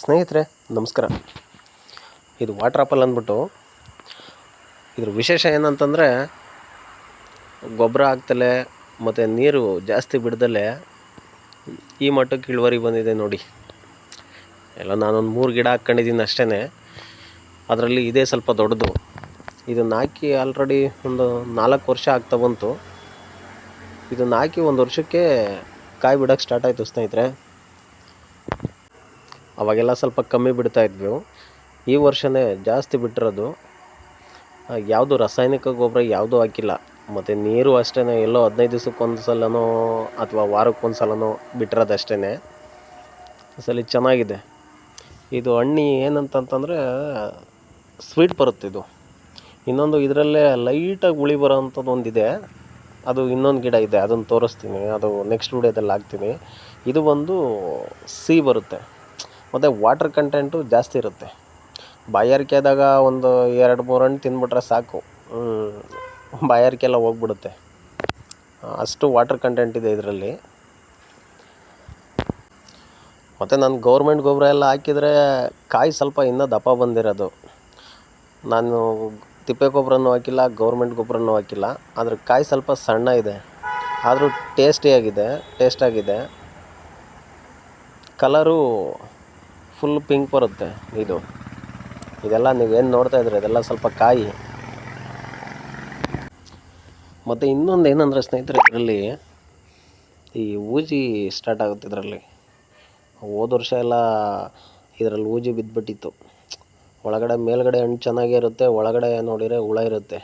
ಸ್ನೇಹಿತರೆ, ನಮಸ್ಕಾರ. ಇದು ವಾಟರ್ ಆಪಲ್ ಅಂದ್ಬಿಟ್ಟು ಇದ್ರ ವಿಶೇಷ ಏನಂತಂದರೆ ಗೊಬ್ಬರ ಹಾಕ್ತಲೇ ಮತ್ತು ನೀರು ಜಾಸ್ತಿ ಬಿಡ್ದಲೇ ಈ ಮಟ್ಟಕ್ಕೆ ಇಳುವರಿ ಬಂದಿದೆ ನೋಡಿ. ಎಲ್ಲ ನಾನೊಂದು ಮೂರು ಗಿಡ ಹಾಕ್ಕೊಂಡಿದ್ದೀನಿ ಅಷ್ಟೇ ಅದರಲ್ಲಿ ಇದೇ ಸ್ವಲ್ಪ ದೊಡ್ಡದು. ಇದನ್ನು ಹಾಕಿ ಆಲ್ರೆಡಿ ಒಂದು ನಾಲ್ಕು ವರ್ಷ ಆಗ್ತಾ ಬಂತು. ಇದನ್ನು ಹಾಕಿ ಒಂದು ವರ್ಷಕ್ಕೆ ಕಾಯಿ ಬಿಡೋಕ್ಕೆ ಸ್ಟಾರ್ಟ್ ಆಯಿತು ಸ್ನೇಹಿತರೆ. ಅವಾಗೆಲ್ಲ ಸ್ವಲ್ಪ ಕಮ್ಮಿ ಬಿಡ್ತಾ ಇದ್ವಿ. ಈ ವರ್ಷನೇ ಜಾಸ್ತಿ ಬಿಟ್ಟಿರೋದು ಯಾವುದು ರಾಸಾಯನಿಕ ಗೊಬ್ಬರ ಯಾವುದೂ ಹಾಕಿಲ್ಲ. ಮತ್ತು ನೀರು ಅಷ್ಟೇ ಎಲ್ಲೋ ಹದಿನೈದು ದಿವ್ಸಕ್ಕೆ ಒಂದು ಸಲನೋ ಅಥವಾ ವಾರಕ್ಕೆ ಒಂದು ಸಲನೋ ಬಿಟ್ಟಿರೋದು ಅಷ್ಟೇ ಸಲ ಚೆನ್ನಾಗಿದೆ. ಇದು ಹಣ್ಣಿ ಏನಂತಂತಂದರೆ ಸ್ವೀಟ್ ಬರುತ್ತೆ ಇದು. ಇನ್ನೊಂದು ಇದರಲ್ಲೇ ಲೈಟಾಗಿ ಉಳಿ ಬರೋ ಅಂಥದ್ದು ಒಂದಿದೆ. ಅದು ಇನ್ನೊಂದು ಗಿಡ ಇದೆ, ಅದನ್ನು ತೋರಿಸ್ತೀನಿ. ಅದು ನೆಕ್ಸ್ಟ್ ವಿಡಿಯೋದಲ್ಲಿ ಹಾಕ್ತೀನಿ. ಇದು ಬಂದು ಸಿ ಬರುತ್ತೆ. ಮತ್ತು ವಾಟರ್ ಕಂಟೆಂಟು ಜಾಸ್ತಿ ಇರುತ್ತೆ. ಬಾಯಾರಿಕೆ ಆದಾಗ ಒಂದು ಎರಡು, ಮೂರು ಹಣ್ಣು ತಿಂದ್ಬಿಟ್ರೆ ಸಾಕು. ಬಾಯಾರಿಕೆ ಎಲ್ಲ ಹೋಗ್ಬಿಡುತ್ತೆ. ಅಷ್ಟು ವಾಟರ್ ಕಂಟೆಂಟ್ ಇದೆ ಇದರಲ್ಲಿ. ಮತ್ತು ನಾನು ಗೌರ್ಮೆಂಟ್ ಗೊಬ್ಬರ ಎಲ್ಲ ಹಾಕಿದರೆ ಕಾಯಿ ಸ್ವಲ್ಪ ಇನ್ನೂ ದಪ್ಪ ಬಂದಿರೋದು. ನಾನು ತಿಪ್ಪೆ ಗೊಬ್ಬರನೂ ಹಾಕಿಲ್ಲ ಗೌರ್ಮೆಂಟ್ ಗೊಬ್ಬರನೂ ಹಾಕಿಲ್ಲ. ಆದರೆ ಕಾಯಿ ಸ್ವಲ್ಪ ಸಣ್ಣ ಇದೆ. ಆದರೂ ಟೇಸ್ಟಿಯಾಗಿದೆ ಟೇಸ್ಟಾಗಿದೆ ಕಲರು ಫುಲ್ ಪಿಂಕ್ ಬರುತ್ತೆ ಇದು. ಇದೆಲ್ಲ ನೀವೇನು ನೋಡ್ತಾ ಇದ್ರಿ ಇದೆಲ್ಲ ಸ್ವಲ್ಪ ಕಾಯಿ. ಮತ್ತು ಇನ್ನೊಂದು ಏನಂದರೆ ಸ್ನೇಹಿತರೆ ಇದರಲ್ಲಿ ಈ ಊಜಿ ಸ್ಟಾರ್ಟ್ ಆಗುತ್ತೆ ಇದರಲ್ಲಿ. ಹೋದ ವರ್ಷ ಎಲ್ಲ ಇದರಲ್ಲಿ ಊಜಿ ಬಿದ್ದುಬಿಟ್ಟಿತ್ತು ಒಳಗಡೆ ಮೇಲ್ಗಡೆ ಹಣ್ಣು ಚೆನ್ನಾಗೇ ಇರುತ್ತೆ, ಒಳಗಡೆ ನೋಡಿದರೆ ಹುಳ ಇರುತ್ತೆ.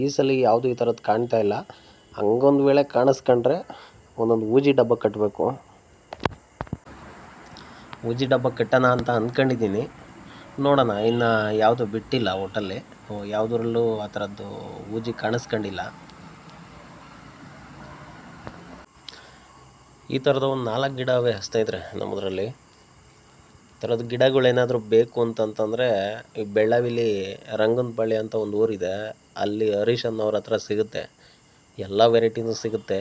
ಈ ಸಲ ಯಾವುದು ಈ ಥರದ್ದು ಕಾಣ್ತಾ ಇಲ್ಲ. ಹಂಗೊಂದು ವೇಳೆ ಕಾಣಿಸ್ಕೊಂಡ್ರೆ ಒಂದೊಂದು ಊಜಿ ಡಬ್ಬ ಕಟ್ಟಬೇಕು ಊಜಿ ಡಬ್ಬ ಕಟ್ಟೋಣ ಅಂತ ಅಂದ್ಕೊಂಡಿದ್ದೀನಿ ನೋಡೋಣ, ಇನ್ನು ಯಾವುದು ಬಿಟ್ಟಿಲ್ಲ ಒಟ್ಟಲ್ಲಿ ಯಾವುದ್ರಲ್ಲೂ ಆ ಥರದ್ದು ಊಜಿ ಕಾಣಿಸ್ಕೊಂಡಿಲ್ಲ. ಈ ಥರದ ಒಂದು ನಾಲ್ಕು ಗಿಡ ಅವೆ ಸ್ನೇಹಿತರೆ ನಮ್ಮದ್ರಲ್ಲಿ. ಈ ಥರದ ಗಿಡಗಳೇನಾದರೂ ಬೇಕು ಅಂತಂತಂದರೆ, ಈ ಬೆಳ್ಳವಿಲಿ ರಂಗನಪಳ್ಳಿ ಅಂತ ಒಂದು ಊರಿದೆ. ಅಲ್ಲಿ ಹರೀಶ್ ಅನ್ನೋರ ಹತ್ರ ಸಿಗುತ್ತೆ. ಎಲ್ಲ ವೆರೈಟಿನೂ ಸಿಗುತ್ತೆ.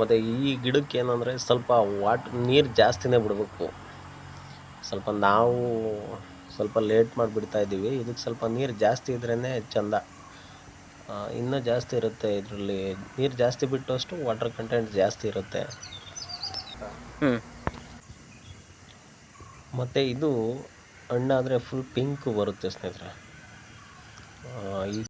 ಮತ್ತು ಈ ಗಿಡಕ್ಕೆ ಏನಂದರೆ ಸ್ವಲ್ಪ ವಾಟ್ ನೀರು ಜಾಸ್ತಿನೇ ಬಿಡಬೇಕು. ಸ್ವಲ್ಪ ನಾವು ಸ್ವಲ್ಪ ಲೇಟ್ ಮಾಡಿಬಿಡ್ತಾ ಇದ್ದೀವಿ. ಇದಕ್ಕೆ ಸ್ವಲ್ಪ ನೀರು ಜಾಸ್ತಿ ಇದ್ರೇ ಚೆಂದ. ಇನ್ನೂ ಜಾಸ್ತಿ ಇರುತ್ತೆ ಇದರಲ್ಲಿ. ನೀರು ಜಾಸ್ತಿ ಬಿಟ್ಟಷ್ಟು ವಾಟರ್ ಕಂಟೆಂಟ್ ಜಾಸ್ತಿ ಇರುತ್ತೆ. ಮತ್ತು ಇದು ಹಣ್ಣಾದರೆ ಫುಲ್ ಪಿಂಕ್ ಬರುತ್ತೆ ಸ್ನೇಹಿತರೆ. ಈ